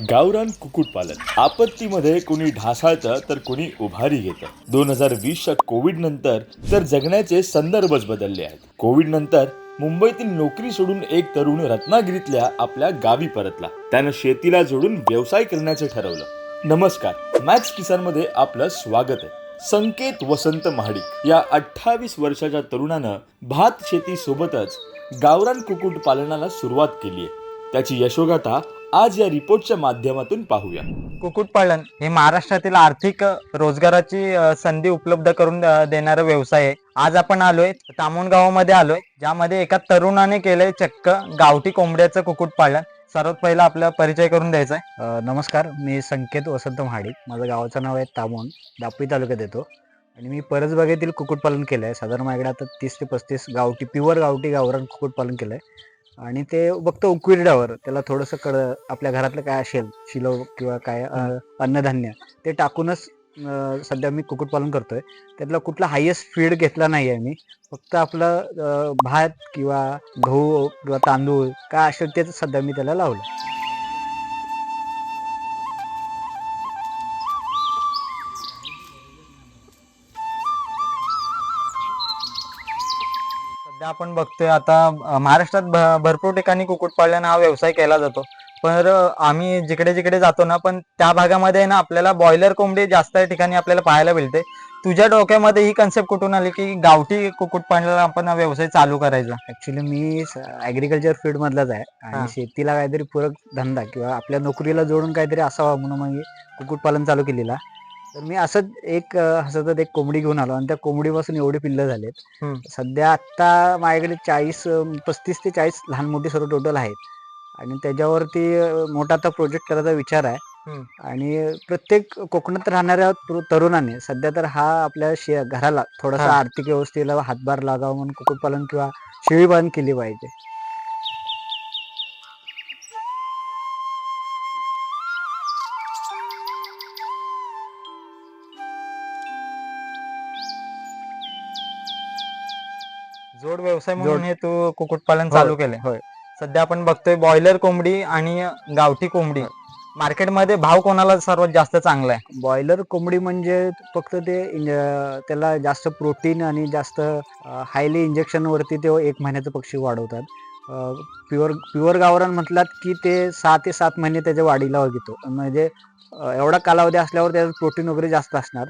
गावरान कुक्कुटपालन. आपत्तीमध्ये कोणी ढासाळतं तर कोणी उभारी घेतं. दोन हजार वीसच्या कोविड नंतर तर जगण्याचे संदर्भच बदलले आहेत. कोविड नंतर मुंबईतील नोकरी सोडून एक तरुण रत्नागिरीतल्या आपल्या गावी परतला. त्यानं शेतीला जोडून व्यवसाय करण्याचे ठरवलं. नमस्कार मॅक्स किसानमध्ये आपलं स्वागत आहे. संकेत वसंत महाडिक या अठ्ठावीस वर्षाच्या तरुणानं भात शेती सोबतच गावरान कुक्कुट पालनाला सुरुवात केली आहे. त्याची यशोगाथा आज या रिपोर्टच्या माध्यमातून पाहूया. कुक्कुटपालन हे महाराष्ट्रातील आर्थिक रोजगाराची संधी उपलब्ध करून देणारा व्यवसाय आहे. आज आपण आलोय तामोन गावामध्ये आलोय ज्यामध्ये एका तरुणाने केलंय चक्क गावठी कोंबड्याचं कुक्कुटपालन. सर्वात पहिला आपला परिचय करून द्यायचा आहे नमस्कार मी संकेत वसंत महाडिक माझं गावाचं नाव आहे तामोन दापोली तालुक्यात येतो. आणि मी परसबागेतील कुक्कुटपालन केलं आहे साधारण माझ्याकडे आता तीस ते पस्तीस गावठी प्युअर गावठी गावरान कुक्कुटपालन केलं आहे आणि ते फक्त उकविरड्यावर त्याला थोडंसं कड आपल्या घरातलं काय असेल शिलो किंवा काय अ, अन्नधान्य ते टाकूनच अ, सध्या मी कुक्कुटपालन करतोय. त्यातला कुठला हायेस्ट फीड घेतला नाही आहे मी. फक्त आपलं अ, भात किंवा गहू किंवा तांदूळ काय असेल तेच सध्या मी त्याला लावलं आपण बघतोय आता महाराष्ट्रात भ- भरपूर ठिकाणी कुक्कुटपालन हा व्यवसाय केला जातो. पण आम्ही जिकडे जिकडे जातो ना पण त्या भागामध्ये ना आपल्याला बॉयलर कोंबडी जास्त ठिकाणी आपल्याला पाहायला मिळते. तुझ्या डोक्यामध्ये ही कन्सेप्ट कुठून आली की गावठी कुक्कुटपालनाला आपण हा व्यवसाय चालू करायचा? ऍक्च्युली मी ऍग्रिकल्चर फील्ड मधलाच आहे हा. आणि शेतीला काहीतरी पूरक धंदा किंवा आपल्या नोकरीला जोडून काहीतरी असावा म्हणून मग मी कुक्कुटपालन चालू केलेला. तर मी असंच एक अं, हसतच एक कोंबडी घेऊन आलो आणि त्या कोंबडीपासून एवढी पिल्लं झालेत हम्म. सध्या आता माझ्याकडे चाळीस अं, पस्तीस ते चाळीस लहान मोठी सर्व टोटल आहेत आणि त्याच्यावरती अं, मोठा आता प्रोजेक्ट करायचा विचार आहे हम्म. आणि प्रत्येक कोकणात राहणाऱ्या तरु- तरुणाने सध्या तर हा आपल्या शे घराला थोडासा हा. आर्थिक व्यवस्थेला हातभार लागावा म्हणून कुक्कुटपालन किंवा शेळीपालन केली पाहिजे जोड व्यवसाय म्हणून. हे तू कुक्कुटपालन चालू केलंय. होय. सध्या आपण बघतोय बॉयलर कोंबडी आणि गावठी कोंबडी. मार्केटमध्ये भाव कोणाला सर्वात जास्त चांगला आहे? बॉयलर कोंबडी म्हणजे फक्त ते त्याला जास्त प्रोटीन आणि जास्त हायली इंजेक्शन वरती ते एक महिन्याचं पक्षी वाढवतात. प्युअर प्युअर गावरान म्हटलात की ते सहा ते सात महिने त्याच्या वाढीला घेतो. म्हणजे एवढा कालावधी असल्यावर त्याचं प्रोटीन वगैरे जास्त असणार.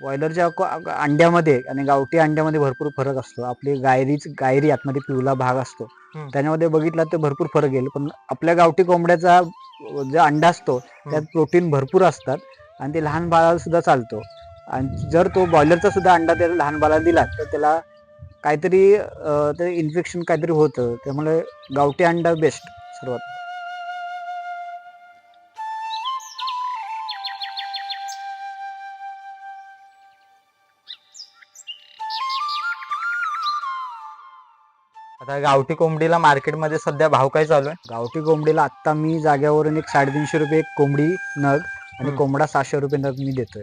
बॉयलरच्या अंड्यामध्ये आणि गावठी अंड्यामध्ये भरपूर फरक असतो. आपली गायरीच गायरी आतमध्ये पिवला भाग असतो. त्याच्यामध्ये बघितला तर भरपूर फरक येईल. पण आपल्या गावठी कोंबड्याचा जो अंडा असतो त्यात प्रोटीन भरपूर असतात. आणि ते लहान बाळाला सुद्धा चालतो. आणि जर तो बॉयलरचा सुद्धा अंडा त्याला लहान बाळाला दिला तर त्याला काहीतरी ते इन्फेक्शन काहीतरी होतं. त्यामुळे गावठी अंडा बेस्ट सर्वात. आता गावठी कोंबडीला मार्केटमध्ये सध्या भाव काय चालू आहे? गावठी कोंबडीला आत्ता मी जाग्यावरून एक साडेतीनशे रुपये एक कोंबडी नग आणि. कोंबडा सहाशे रुपये नग मी देतोय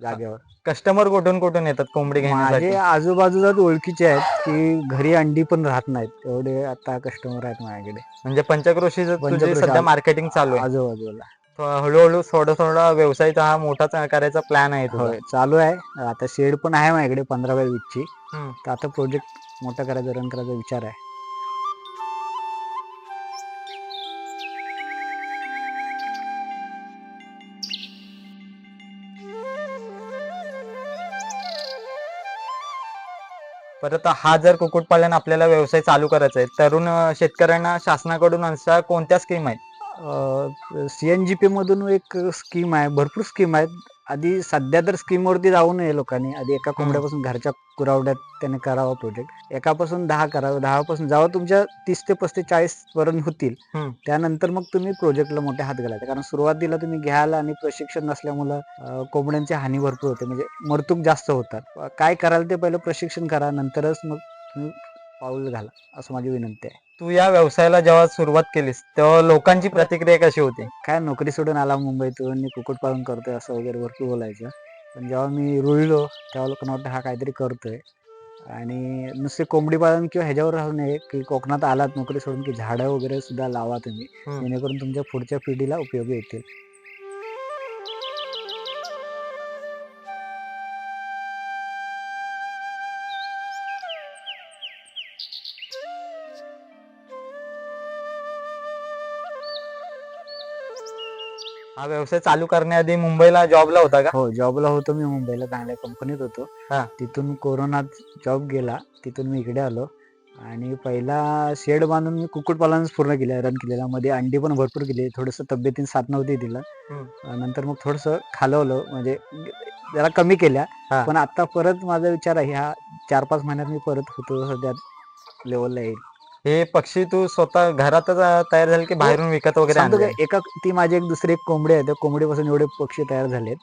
जाग्यावर कस्टमर कुठून कुठून येतात कोंबडी घेण्यासाठी? माझे आजूबाजूलाच ओळखीचे आहेत की घरी अंडी पण राहत नाहीत. एवढे आता कस्टमर आहेत माझ्याकडे. म्हणजे पंचक्रोशीचं तुझे पंचक्रोशी सध्या आहे. मार्केटिंग चालू आहे. आजूबाजूला. हळूहळू थोडं थोडा व्यवसायाचा हा मोठा करायचा प्लॅन आहे तुझा. होय चालू आहे आता शेड पण आहे माझ्याकडे पंधरा बाय वीसची हम्म. तर आता प्रोजेक्ट मोठा करायचा रन करायचा विचार आहे परत हा जर कुक्कुटपालन आपल्याला व्यवसाय चालू करायचा आहे तरुण अं, शेतकऱ्यांना शासनाकडून अशा कोणत्या स्कीम आहेत सीएनजीपी मधून एक स्कीम आहे भरपूर स्कीम आहेत. आधी सध्या तर स्कीम वरती जाऊ नये लोकांनी. आधी एका कोंबड्यापासून घरच्या कुरावड्यात त्याने करावा प्रोजेक्ट एकापासून दहा करावं. दहापासून जेव्हा तुमच्या तीस ते पस्तीस चाळीस पर्यंत होतील. त्यानंतर मग तुम्ही प्रोजेक्टला मोठे हात घालायचे. कारण सुरुवातीला तुम्ही घ्याल आणि प्रशिक्षण नसल्यामुळं कोंबड्यांची हानी भरपूर होते. म्हणजे मरतूक जास्त होतात. काय कराल ते पहिलं प्रशिक्षण करा. नंतरच मग पाऊल घाला असं माझी विनंती आहे. तू या व्यवसायाला जेव्हा सुरुवात केलीस तेव्हा लोकांची प्रतिक्रिया कशी होती? काय नोकरी सोडून आला मुंबईतून मी कुक्कुटपालन करतोय असं वगैरे भरपूर बोलायचं. पण जेव्हा मी रुळलो तेव्हा लोकांना वाटतं हा काहीतरी करतोय. आणि नुसते कोंबडी पालन किंवा ह्याच्यावर राहू नये की कोकणात आलात नोकरी सोडून की झाडं वगैरे सुद्धा लावा तुम्ही. जेणेकरून तुमच्या पुढच्या पिढीला उपयोगी येतील. हा व्यवसाय चालू करण्याआधी मुंबईला जॉबला होता का? हो जॉबला होतो मी मुंबईला चांगल्या कंपनीत होतो. हा. तिथून कोरोनात जॉब गेला तिथून मी इकडे आलो. आणि पहिला शेड बांधून मी कुक्कुटपालनच पूर्ण केलं रन केलेला. मध्ये अंडी पण भरपूर केली थोडंसं तब्येतीने साथ नव्हती तिला. हम्म. अं, नंतर मग थोडंसं खालवलं म्हणजे जरा कमी केल्या. हा. पण आता परत माझा विचार आहे ह्या चार पाच महिन्यात मी परत होतो सध्या लेवलला येईल. हे पक्षी तू स्वतः घरातच तयार झाले की बाहेरून विकत वगैरे सांगतो आणले? काय एका ती माझी एक दुसरी एक कोंबडी आहे. त्या कोंबडीपासून एवढे पक्षी तयार झालेत.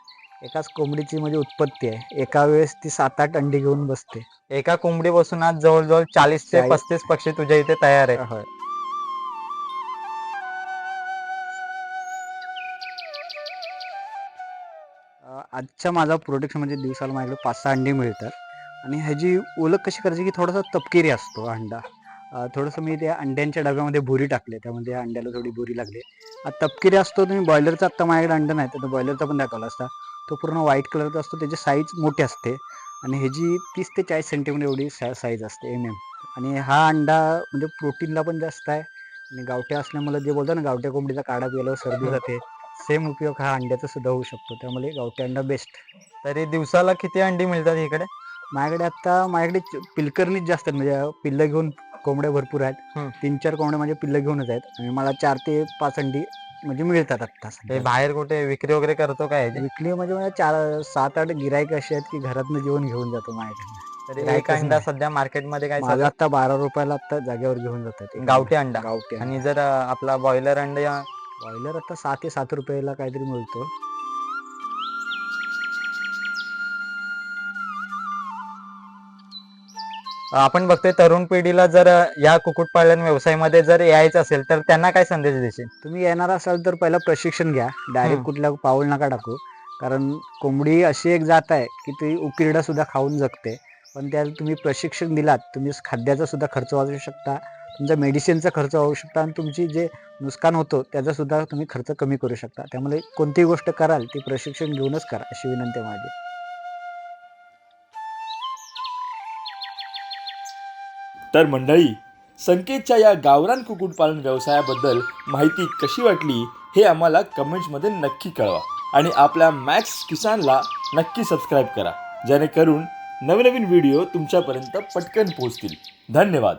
एकाच कोंबडीची म्हणजे उत्पत्ती आहे. एका वेळेस ती सात आठ अंडी घेऊन बसते. एका कोंबडी बसून आज जवळजवळ चाळीस ते चाळीस. पस्तीस पक्षी तुझ्या इथे तयार आहे. अं, आजच्या माझा प्रोडक्ट म्हणजे दिवसाला माझ्याकडे पाच सहा अंडी मिळतात. आणि ह्याची ओळख कशी करायची की थोडासा तपकिरी असतो अंडा. थोडंसं मी त्या अंड्यांच्या डब्यामध्ये बुरी टाकले. त्यामध्ये अंड्याला थोडी बुरी लागली. अं, तपकिरी असतो तुम्ही बॉयलरचा आत्ता माझ्याकडे अंडा नाही तर बॉयलरचा पण दाखवला असता. तो पूर्ण व्हाईट कलरचा असतो त्याची साईज मोठी असते. आणि ह्याची तीस ते चाळीस सेंटीमीटर एवढी साईज असते एम एम आणि हा अंडा म्हणजे प्रोटीनला पण जास्त आहे. आणि गावठ्या असल्यामुळे जे बोलतो ना गावठ्या कोंबडीचा काढा पिल्यावर सर्दी जाते. सेम उपयोग हा अंड्याचा सुद्धा होऊ शकतो. त्यामुळे गावठी अंडा बेस्ट तरी दिवसाला किती अंडी मिळतात इकडे? माझ्याकडे आता माझ्याकडे पिलकर्णीच जास्त आहेत. म्हणजे पिल्लं घेऊन कोंबड्या भरपूर आहेत हम्म. तीन चार कोंबड्या म्हणजे पिल्लं घेऊनच आहेत आणि मला चार ते पाच अंडी म्हणजे मिळतात आत्ता हे सध्या. बाहेर कुठे विक्री वगैरे करतो काय? विकली म्हणजे मला चार सात आठ गिरायक असे आहेत की घरातनं जेवण घेऊन जातो माझ्याकडे तरी काय एक कसं अंडा नाही. सध्या मार्केटमध्ये काय माझा चालू आता बारा रुपयाला आता जागेवर घेऊन जातात गावठी अंडा गावठी आणि जर अं, आपला बॉयलर अंडा बॉयलर आता सहा ते सात रुपयाला काहीतरी मिळतो आपण बघतोय तरुण पिढीला जर या कुक्कुटपालन व्यवसायामध्ये जर यायचं असेल तर त्यांना काय संदेश देशील? तुम्ही येणार असाल तर पहिला प्रशिक्षण घ्या. डायरेक्ट. कुठल्या पाऊल नका टाकू. कारण कोंबडी अशी एक जात आहे की ती उकिरडा सुद्धा खाऊन जगते. पण त्याला तुम्ही प्रशिक्षण दिलात तुम्ही खाद्याचा सुद्धा खर्च वाचवू शकता तुमचा मेडिसिनचा खर्च वाचवू शकता आणि तुमची जे नुकसान होतो त्याचा सुद्धा तुम्ही खर्च कमी करू शकता. त्यामुळे कोणतीही गोष्ट कराल ती प्रशिक्षण घेऊनच करा अशी विनंती माझी. तर मंडळी संकेतच्या या गावरान कुक्कुटपालन व्यवसायाबद्दल माहिती कशी वाटली हे आम्हाला कमेंट्समध्ये नक्की कळवा आणि आपल्या मॅक्स किसानला नक्की सबस्क्राईब करा. जेणेकरून नवनवीन व्हिडिओ तुमच्यापर्यंत पटकन पोहोचतील. धन्यवाद.